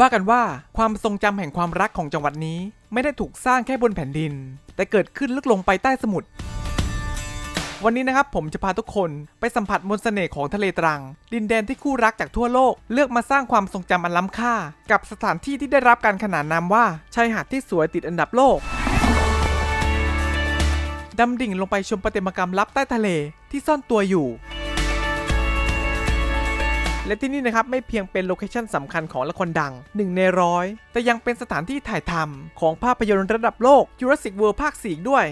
ว่ากันว่าความทรงจำแห่งความรักของจังหวัดนี้ ไม่ได้ถูกสร้างแค่บนแผ่นดิน แต่เกิดขึ้นลึกลงไปใต้สมุทรวันนี้นะครับผมจะพาทุกคนไปสัมผัสมนต์เสน่ห์ของทะเลตรัง ดินแดนที่คู่รักจากทั่วโลก เลือกมาสร้างความทรงจำอันล้ำค่า กับสถานที่ที่ได้รับการขนานนามว่าชายหาดที่สวยติดอันดับโลกดำดิ่งลงไปชมประติมากรรมลับใต้ทะเลที่ซ่อนตัวอยู่ และที่นี่นะครับไม่เพียงเป็นโลเคชั่นสำคัญของละครดังหนึ่งในร้อยแต่ยังเป็นสถานที่ถ่ายทำของภาพยนตร์ระดับโลก Jurassic World ภาค4ด้วย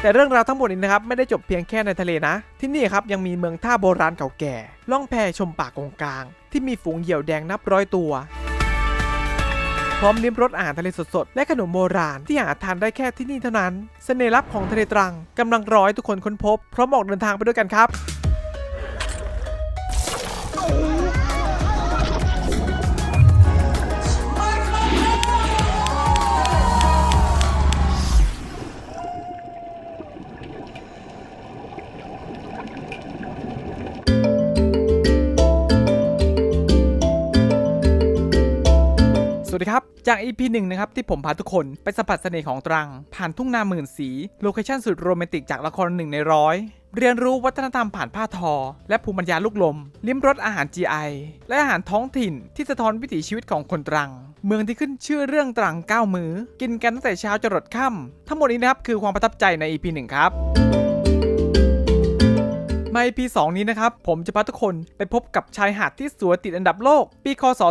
แต่เรื่องราวทั้งหมดนี้นะครับไม่ได้จบเพียงแค่ในทะเลนะ ที่นี่ครับยังมีเมืองท่าโบราณเก่าแก่ ล่องแพชมป่ากงกลาง ที่มีฝูงเหยี่ยวแดงนับร้อยตัว พร้อมลิ้มรสอาหารทะเลสดๆ และขนมโบราณที่หาทานได้แค่ที่นี่เท่านั้น เสน่ห์ลับของทะเลตรังกำลังรอให้ทุกคนค้นพบพร้อมออกเดินทางไปด้วยกันครับ จาก EP หนึ่งนะครับที่ผมพาทุกคนไปสัมผัสเสน่ห์ของตรัง ผ่านทุ่งนาหมื่นสี โลเคชั่นสุดโรแมนติกจากละครหนึ่งในร้อยเรียนรู้วัฒนธรรมผ่านผ้าทอ และภูมิปัญญาลูกลม ลิ้มรสอาหาร GI และอาหารท้องถิ่นที่สะท้อนวิถีชีวิตของคนตรัง เมืองที่ขึ้นชื่อเรื่องตรังก้าวมือ้อกินกันตั้งแต่เช้าจรดค่ำทั้งหมดนี้นะครับคือความประทับใจใน EP หนึ่งครับ ใน EP 2 นี้นะครับ ผมจะพาทุกคนไปพบกับชายหาดที่สวยติดอันดับโลก ปีคศ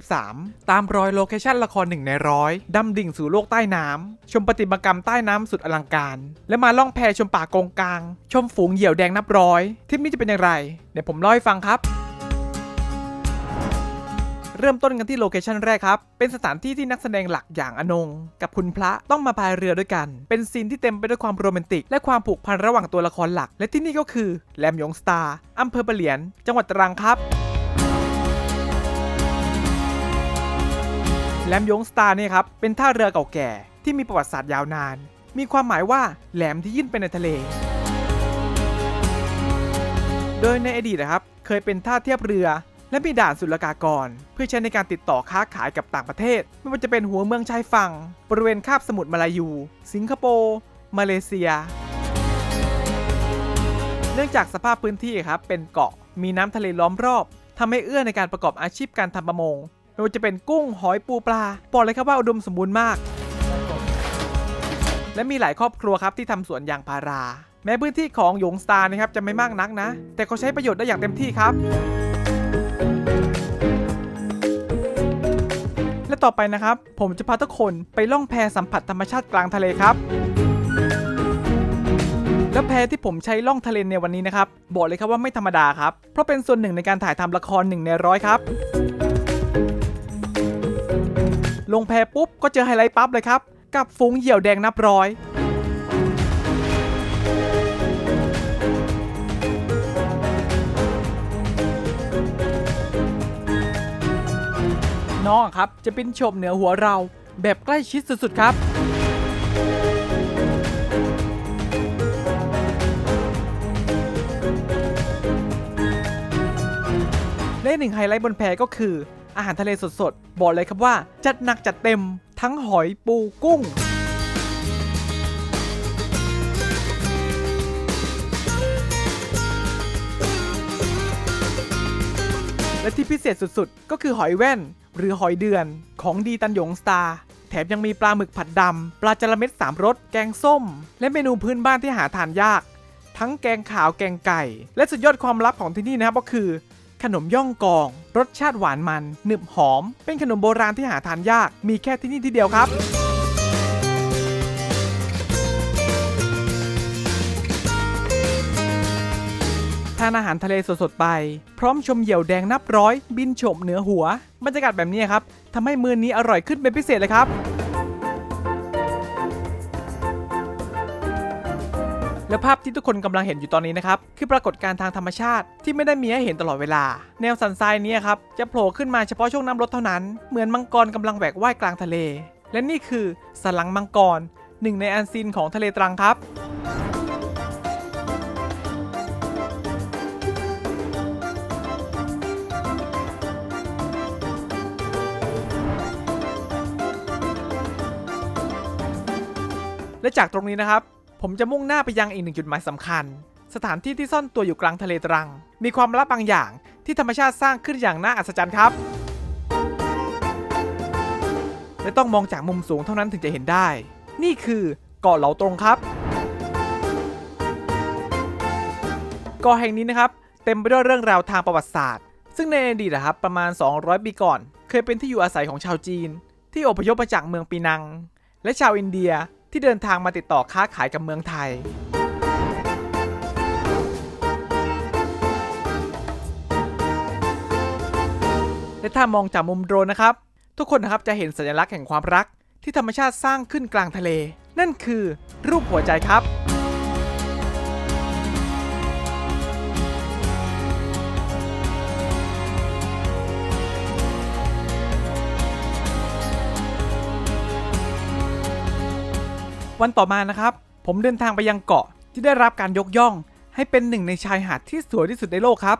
2023 ตามรอยโลเคชั่นละครหนึ่งในร้อยดำดิ่งสู่โลกใต้น้ำ ชมประติมากรรมใต้น้ำสุดอลังการ และมาล่องแพชมป่ากงกลาง ชมฝูงเหยี่ยวแดงนับร้อยทริปนี้จะเป็นอย่างไร เดี๋ยวผมเล่าให้ฟังครับ เริ่มต้นกันที่โลเคชันแรกครับ เป็นสถานที่ที่นักแสดงหลักอย่างอนง กับคุณพระต้องมาพายเรือด้วยกัน เป็นซีนที่เต็มไปด้วยความโรแมนติก และความผูกพันระหว่างตัวละครหลัก และที่นี่ก็คือแหลมยงสตาร์อำเภอปะเหลียน จังหวัดตรังครับแหลมยงสตาร์เนี่ยครับเป็นท่าเรือเก่าแก่ที่มีประวัติศาสตร์ยาวนาน มีความหมายว่าแหลมที่ยื่นไปในทะเล โดยในอดีตนะครับ เคยเป็นท่าเทียบเรือ และมีด่านศุลกากร เพื่อใช้ในการติดต่อค้าขายกับต่างประเทศ ไม่ว่าจะเป็นหัวเมืองชายฝั่ง บริเวณคาบสมุทรมาลายู สิงคโปร์ มาเลเซีย เนื่องจากสภาพพื้นที่ครับเป็นเกาะ มีน้ำทะเลล้อมรอบทำให้เอื้อในการประกอบอาชีพการทำประมงไม่ว่าจะเป็นกุ้งหอยปูปลาบอกเลยครับว่าอุดมสมบูรณ์มากและมีหลายครอบครัวครับที่ทำสวนยางพารา แม้พื้นที่ของหยงสตาร์นะครับจะไม่มากนักนะ แต่เขาใช้ประโยชน์ได้อย่างเต็มที่ครับ ต่อไปนะครับ ผมจะพาทุกคนไปล่องแพสัมผัสธรรมชาติกลางทะเลครับและแพที่ผมใช้ล่องทะเลในวันนี้นะครับ บอกเลยครับว่าไม่ธรรมดาครับ เพราะเป็นส่วนหนึ่งในการถ่ายทำละครหนึ่งในร้อยครับ ลงแพปุ๊บก็เจอไฮไลท์ปั๊บเลยครับ กับฝูงเหยี่ยวแดงนับร้อย น้องครับ จะเป็นโฉบเหนือหัวเราแบบใกล้ชิดสุดๆครับและหนึ่งไฮไลท์บนแพก็คือ อาหารทะเลสดๆ บอกเลยครับว่า จัดหนักจัดเต็มทั้งหอยปูกุ้ง และที่พิเศษสุดๆ ก็คือหอยแว่น หรือหอยเดือนของดีตันหยงสตาร์แถมยังมีปลาหมึกผัดดำ ปลาจระเม็ดสามรส แกงส้ม และเมนูพื้นบ้านที่หาทานยาก ทั้งแกงขาวแกงไก่ และสุดยอดความลับของที่นี่นะครับก็คือ ขนมย่องกอง รสชาติหวานมันหนึบหอม เป็นขนมโบราณที่หาทานยาก มีแค่ที่นี่ที่เดียวครับานอาหารทะเลสดๆไป พร้อมชมเหยี่ยวแดงนับร้อย บินโฉบเหนือหัว บรรยากาศแบบนี้ครับทำให้มื้อนี้อร่อยขึ้นเป็นพิเศษเลยครับ และภาพที่ทุกคนกำลังเห็นอยู่ตอนนี้นะครับ คือปรากฏการณ์ทางธรรมชาติที่ไม่ได้มีให้เห็นตลอดเวลา แนวสันทรายนี้ครับจะโผล่ขึ้นมาเฉพาะช่วงน้ำลดเท่านั้น เหมือนมังกรกำลังแหวกว่ายกลางทะเล และนี่คือสัลังมังกรหนึ่งในอันซีนของทะเลตรังครับ และจากตรงนี้นะครับ ผมจะมุ่งหน้าไปยังอีกหนึ่งจุดหมายสำคัญ สถานที่ที่ซ่อนตัวอยู่กลางทะเลตรัง มีความลับบางอย่างที่ธรรมชาติสร้างขึ้นอย่างน่าอัศจรรย์ครับ และต้องมองจากมุมสูงเท่านั้นถึงจะเห็นได้ นี่คือเกาะเหลาตรงครับเกาะแห่งนี้นะครับเต็มไปด้วยเรื่องราวทางประวัติศาสตร์ ซึ่งในอดีตนะครับประมาณ 200 ปีก่อน เคยเป็นที่อยู่อาศัยของชาวจีน ที่อพยพมาจากเมืองปีนัง และชาวอินเดีย ที่เดินทางมาติดต่อค้าขายกับเมืองไทย และถ้ามองจากมุมโดรนนะครับ ทุกคนนะครับจะเห็นสัญลักษณ์แห่งความรักที่ธรรมชาติสร้างขึ้นกลางทะเล นั่นคือรูปหัวใจครับ วันต่อมานะครับ ผมเดินทางไปยังเกาะที่ได้รับการยกย่อง ให้เป็นหนึ่งในชายหาดที่สวยที่สุดในโลกครับ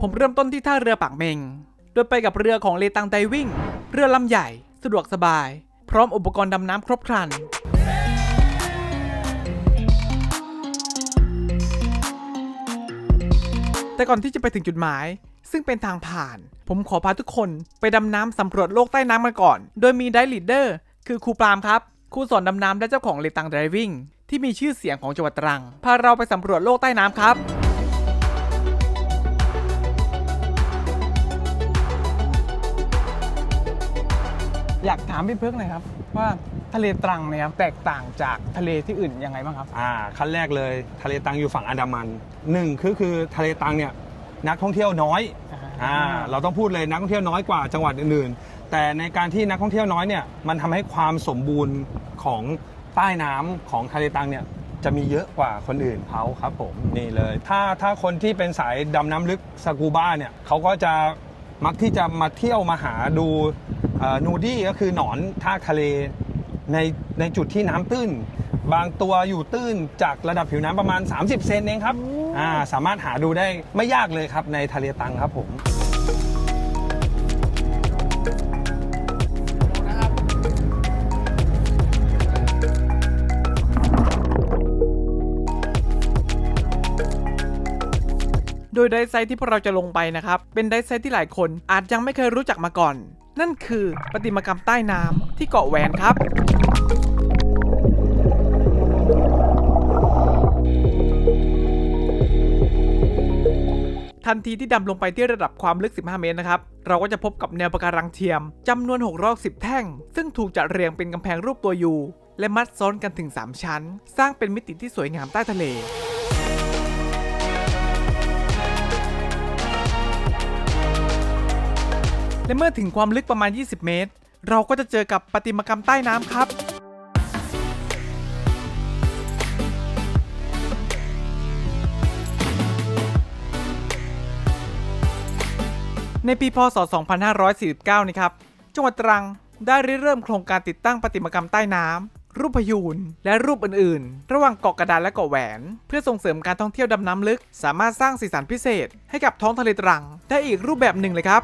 ผมเริ่มต้นที่ท่าเรือปากเมง โดยไปกับเรือของเลตังไดวิ่ง เรือลำใหญ่ สะดวกสบาย พร้อมอุปกรณ์ดำน้ำครบครัน แต่ก่อนที่จะไปถึงจุดหมาย ซึ่งเป็นทางผ่าน ผมขอพาทุกคนไปดำน้ำสำรวจโลกใต้น้ำกันก่อน โดยมีไดลีดเดอร์คือครูปรามครับครูสอนดำน้ำและเจ้าของเลตังไดวิ่งที่มีชื่อเสียงของจังหวัดตรัง พาเราไปสำรวจโลกใต้น้ำครับ อยากถามพี่เพิกหน่อยครับ ว่าทะเลตรังเนี่ยครับแตกต่างจากทะเลที่อื่นยังไงบ้างครับ อ่าขั้นแรกเลยทะเลตังอยู่ฝั่งอันดามันหนึ่งคือคือทะเลตังเนี่ยนักท่องเที่ยวน้อยอ่าเราต้องพูดเลยนักท่องเที่ยวน้อยกว่าจังหวัดอื่นๆ แต่ในการที่นักท่องเที่ยวน้อยเนี่ยมันทำให้ความสมบูรณ์ของใต้น้ำของทะเลตังเนี่ยจะมีเยอะกว่าคนอื่นเขาครับผมนี่เลย ถ้าถ้าคนที่เป็นสายดำน้ำลึกสกูบ้าเนี่ยเขาก็จะ มักที่จะมาเที่ยวมาหาดูนูดี้ก็คือหนอนทากทะเลในในจุดที่น้ำตื้น บางตัวอยู่ตื้นจากระดับผิวน้ำประมาณ 30 เซนเองครับอ่าสามารถหาดูได้ไม่ยากเลยครับในทะเลตังครับผม โดยไดไซต์ที่พวกเราจะลงไปนะครับ เป็นไดไซต์ที่หลายคนอาจยังไม่เคยรู้จักมาก่อน นั่นคือประติมากรรมใต้น้ำที่เกาะแหวนครับทันทีที่ดำลงไปที่ระดับความลึก 15 เมตรนะครับ เราก็จะพบกับแนวปะการังเทียมจำนวน610 แท่ง ซึ่งถูกจัดเรียงเป็นกำแพงรูปตัวยูและมัดซ้อนกันถึง 3 ชั้น สร้างเป็นมิติที่สวยงามใต้ทะเล และเมื่อถึงความลึกประมาณ 20 เมตร เราก็จะเจอกับประติมากรรมใต้น้ำครับ ในปีพศ 2549นี้ครับ จังหวัดตรังได้ริเริ่มโครงการติดตั้งประติมากรรมใต้น้ำ รูปพยูน และรูปอื่นๆ ระหว่างเกาะกระดานและเกาะแหวน เพื่อส่งเสริมการท่องเที่ยวดำน้ำลึก สามารถสร้างสีสันพิเศษ ให้กับท้องทะเลตรัง ได้อีกรูปแบบหนึ่งเลยครับ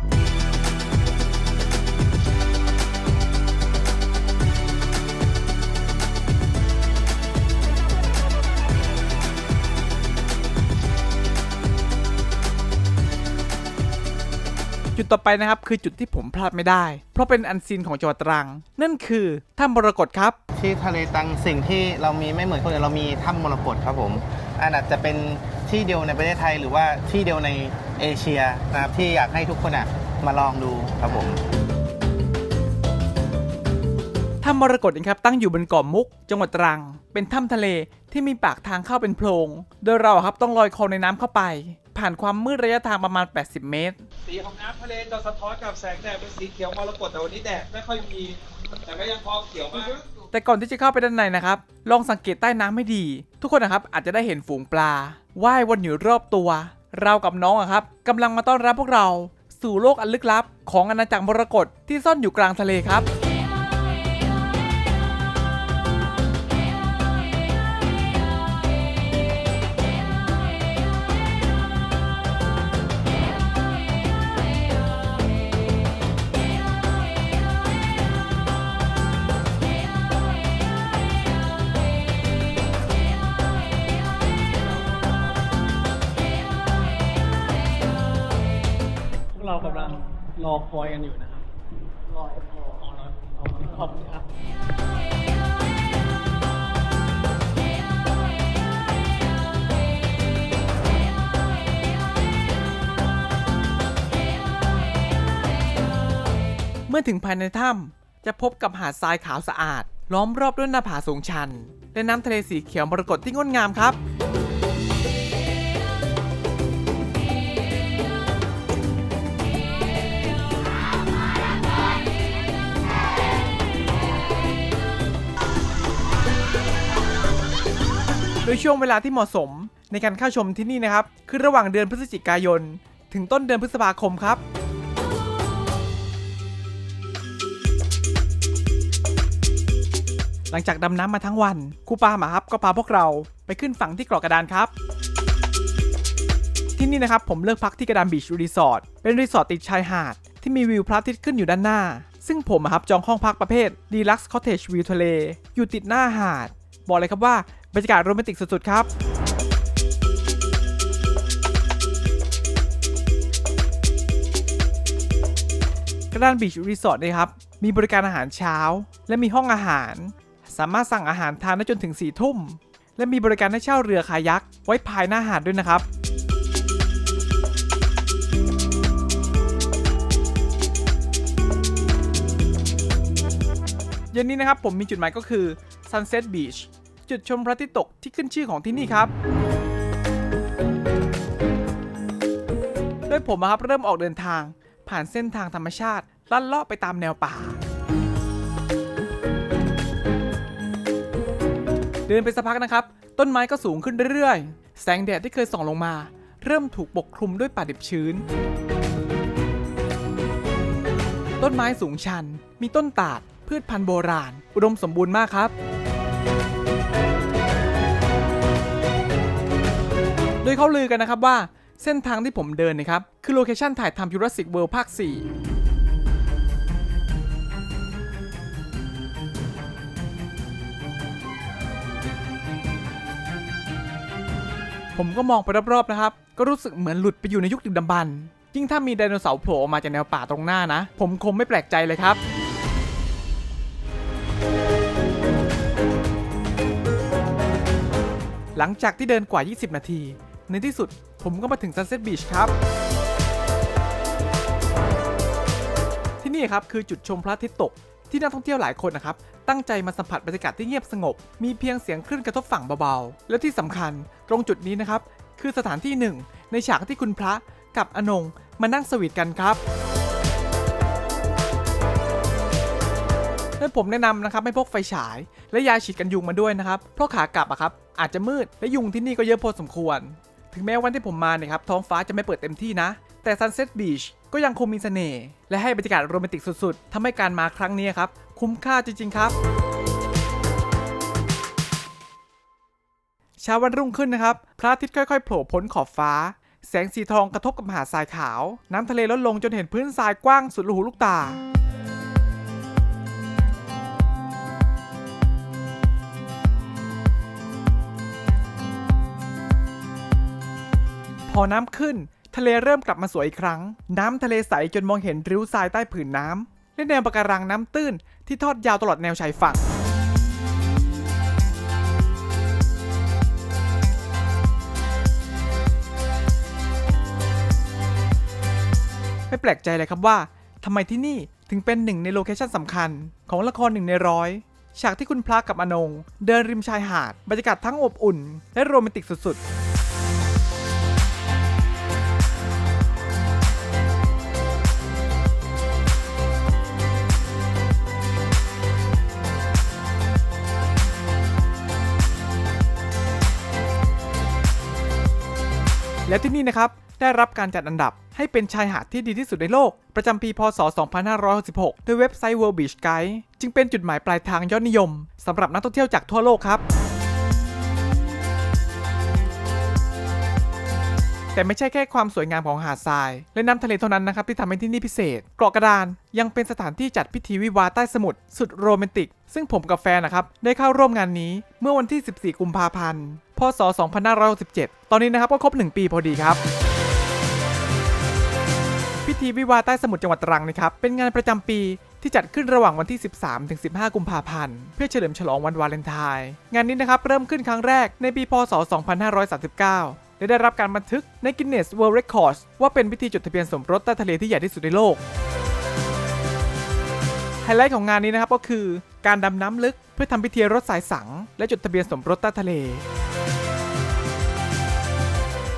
จุดต่อไปนะครับคือจุดที่ผมพลาดไม่ได้ เพราะเป็นอันซีนของจังหวัดตรัง นั่นคือถ้ำมรกตครับที่ทะเลตังสิ่งที่เรามีไม่เหมือนคนอื่นเรามีถ้ำมรกตครับผมอันอาจจะเป็นที่เดียวในประเทศไทยหรือว่าที่เดียวในเอเชียนะครับที่อยากให้ทุกคนอะมาลองดูครับผมถ้ำมรกตนะครับตั้งอยู่บนเกาะมุก จังหวัดตรัง เป็นถ้ำทะเลที่มีปากทางเข้าเป็นโพรง โดยเราครับต้องลอยคอในน้ำเข้าไป ผ่านความมืดระยะทางประมาณ 80 เมตร สีของน้ำทะเลจะสะท้อนกับแสงแดดเป็นสีเขียวมรกตแต่วันนี้แดดไม่ค่อยมี แต่ก็ยังพอเขียวมากแต่ก่อนที่จะเข้าไปด้านในนะครับ ลองสังเกตใต้น้ำให้ดี ทุกคนนะครับอาจจะได้เห็นฝูงปลาว่ายวนอยู่รอบตัว เรากับน้องอะครับกำลังมาต้อนรับพวกเรา สู่โลกอันลึกลับ ของอาณาจักรมรกตที่ซ่อนอยู่กลางทะเลครับ รอคอยกันอยู่นะครับ รอเอฟรอรอรอขอบคุณครับเมื่อถึงภายในถ้ำจะพบกับหาดทรายขาวสะอาด ล้อมรอบด้วยหน้าผาสูงชัน และน้ำทะเลสีเขียวมรกตที่งดงามครับ ยช่วงเวลาที่เหมาะสมในการเข้าชมที่นี่นะครับ คือระหว่างเดือนพฤศจิกายน ถึงต้นเดือนพฤษภาคมครับหลังจากดำน้ำมาทั้งวันครูปาหมาครับก็พาพวกเราไปขึ้นฝั่งที่เกาะกระดานครับ ที่นี่นะครับผมเลือกพักที่กระดานบีชรีสอร์ทเป็นรีสอร์ทติดชายหาด ที่มีวิวพระอาทิตย์ขึ้นอยู่ด้านหน้า ซึ่งผมครับจองห้องพักประเภท Deluxe Cottage View ทะเล อยู่ติดหน้าหาด บอกเลยครับว่าบรรยากาศโรแมนติกสุดๆครับกระดานบีชรีสอร์ทนะครับ มีบริการอาหารเช้า และมีห้องอาหาร สามารถสั่งอาหารทานได้จนถึง4ี่ทุ่ม และมีบริการให้เช่าเรือคายักไว้ภายหน้าหาดด้วยนะครับ เย็นนี้นะครับผมมีจุดหมายก็คือ Sunset Beach จุดชมพระอาทิตย์ตกที่ขึ้นชื่อของที่นี่ครับโดยผมอะครับเริ่มออกเดินทาง ผ่านเส้นทางธรรมชาติ ลัดเลาะไปตามแนวป่า เดินไปสักพักนะครับ ต้นไม้ก็สูงขึ้นเรื่อยๆ แสงแดดที่เคยส่องลงมา เริ่มถูกปกคลุมด้วยป่าดิบชื้น ต้นไม้สูงชัน มีต้นตาดพืชพันธุ์โบราณ อุดมสมบูรณ์มากครับ ยเขาลือกันนะครับว่าเส้นทางที่ผมเดินนะครับ คือโลเคชั่นถ่ายทำ Jurassic World ภาค 4ผมก็มองไปรอบๆนะครับ ก็รู้สึกเหมือนหลุดไปอยู่ในยุคดึกดำบรรพ์ยิ่งถ้ามีไดโนเสาร์โผล่ออกมาจากแนวป่าตรงหน้านะ ผมคงไม่แปลกใจเลยครับ หลังจากที่เดินกว่า 20 นาที ในที่สุดผมก็มาถึง Sunset Beach ครับ ที่นี่ครับคือจุดชมพระอาทิตย์ตก ที่นักท่องเที่ยวหลายคนนะครับ ตั้งใจมาสัมผัสบรรยากาศที่เงียบสงบ มีเพียงเสียงคลื่นกระทบฝั่งเบาๆ และที่สำคัญตรงจุดนี้นะครับ คือสถานที่หนึ่ง ในฉากที่คุณพระกับอนงมานั่งสวีทกันครับและผมแนะนำนะครับให้พกไฟฉาย และยาฉีดกันยุงมาด้วยนะครับ เพราะขากลับอะครับอาจจะมืดและยุงที่นี่ก็เยอะพอสมควร ถึงแม้วันที่ผมมาเนี่ยครับท้องฟ้าจะไม่เปิดเต็มที่นะ แต่ Sunset Beach ก็ยังคงมีเสน่ห์และให้บรรยากาศโรแมนติกสุดๆทำให้การมาครั้งนี้ครับคุ้มค่าจริงๆครับเช้าวันรุ่งขึ้นนะครับ พระอาทิตย์ค่อยๆโผล่พ้นขอบฟ้า แสงสีทองกระทบกับหาดทรายขาว น้ำทะเลลดลงจนเห็นพื้นทรายกว้างสุดลูกหูลูกตา พอน้ำขึ้น ทะเลเริ่มกลับมาสวยอีกครั้ง น้ำทะเลใสจนมองเห็นริ้วทรายใต้ผืนน้ำและแนวปะการังน้ำตื้นที่ทอดยาวตลอดแนวชายฝั่งไม่แปลกใจเลยครับว่าทำไมที่นี่ถึงเป็นหนึ่งในโลเคชั่นสำคัญ ของละครหนึ่งในร้อยฉากที่คุณพระกับอนง เดินริมชายหาด บรรยากาศทั้งอบอุ่น และโรแมนติกสุดๆ และที่นี่นะครับ ได้รับการจัดอันดับให้เป็นชายหาดที่ดีที่สุดในโลก ประจำปีพศ 2566 โดยเว็บไซต์ World Beach Guide จึงเป็นจุดหมายปลายทางยอดนิยมสำหรับนักท่องเที่ยวจากทั่วโลกครับ แต่ไม่ใช่แค่ความสวยงามของหาดทราย และน้ำทะเลเท่านั้นนะครับที่ทำให้ที่นี่พิเศษ เกาะกระดานยังเป็นสถานที่จัดพิธีวิวาใต้สมุทรสุดโรแมนติก ซึ่งผมกับแฟนนะครับได้เข้าร่วมงานนี้เมื่อวันที่ 14 กุมภาพันธ์พศ 2567 ตอนนี้นะครับก็ครบ 1 ปีพอดีครับ พิธีวิวาใต้สมุทรจังหวัดตรังนะครับเป็นงานประจำปีที่จัดขึ้นระหว่างวันที่ 13 ถึง 15 กุมภาพันธ์ เพื่อเฉลิมฉลองวันวาเลนไทน์ งานนี้นะครับเริ่มขึ้นครั้งแรกในปี พศ 2539 และได้รับการบันทึกใน Guinness World Records ว่าเป็นพิธีจดทะเบียนสมรสใต้ทะเลที่ใหญ่ที่สุดในโลกไฮไลท์ของงานนี้นะครับก็คือการดำน้ำลึกเพื่อทำพิธีรถสายสัง และจดทะเบียนสมรสใต้ทะเล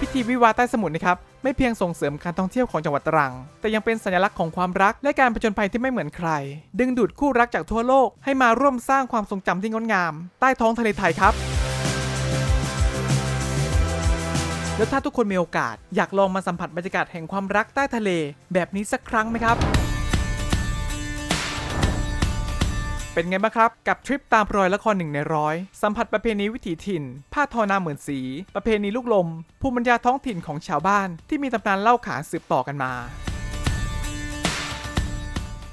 พิธีวิวาใต้สมุทรนะครับไม่เพียงส่งเสริมการท่องเที่ยวของจังหวัดตรัง แต่ยังเป็นสัญลักษณ์ของความรักและการผจญภัยที่ไม่เหมือนใคร ดึงดูดคู่รักจากทั่วโลกให้มาร่วมสร้างความทรงจำที่งดงาม ใต้ท้องทะเลไทยครับ แล้วถ้าทุกคนมีโอกาส อยากลองมาสัมผัสบรรยากาศแห่งความรักใต้ทะเล แบบนี้สักครั้งไหมครับ เป็นไงบ้างครับ กับทริปตามรอยละครหนึ่งในร้อยสัมผัสประเพณีวิถีถิ่น ผ้าทอนาเหมือนสี ประเพณีลูกลม ภูมิปัญญาท้องถิ่นของชาวบ้าน ที่มีตำนานเล่าขานสืบต่อกันมา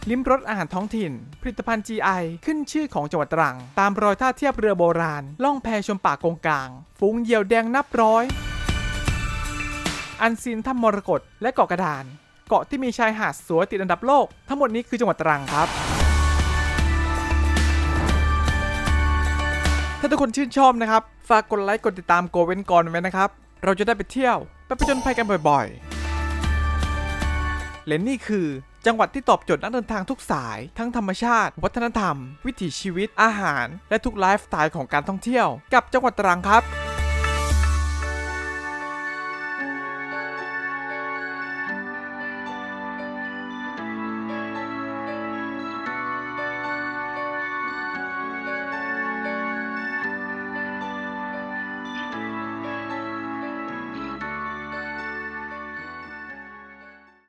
ลิ้มรสอาหารท้องถิ่น ผลิตภัณฑ์ GI ขึ้นชื่อของจังหวัดตรัง ตามรอยท่าเทียบเรือโบราณ ล่องแพชมป่ากงกลาง ฝูงเหยี่ยวแดงนับร้อย อันซีนถ้ำมรกตและเกาะกระดาน เกาะที่มีชายหาดสวยติดอันดับโลก ทั้งหมดนี้คือจังหวัดตรังครับ ถ้าทุกคนชื่นชอบนะครับ ฝากกดไลค์กดติดตามโกเว้นก่อนไว้นะครับ เราจะได้ไปเที่ยวไปผจญภัยกันบ่อยๆ และนี่คือจังหวัดที่ตอบโจทย์นักเดินทางทุกสาย ทั้งธรรมชาติ วัฒนธรรม วิถีชีวิตอาหาร และทุกไลฟ์สไตล์ของการท่องเที่ยว กับจังหวัดตรังครับ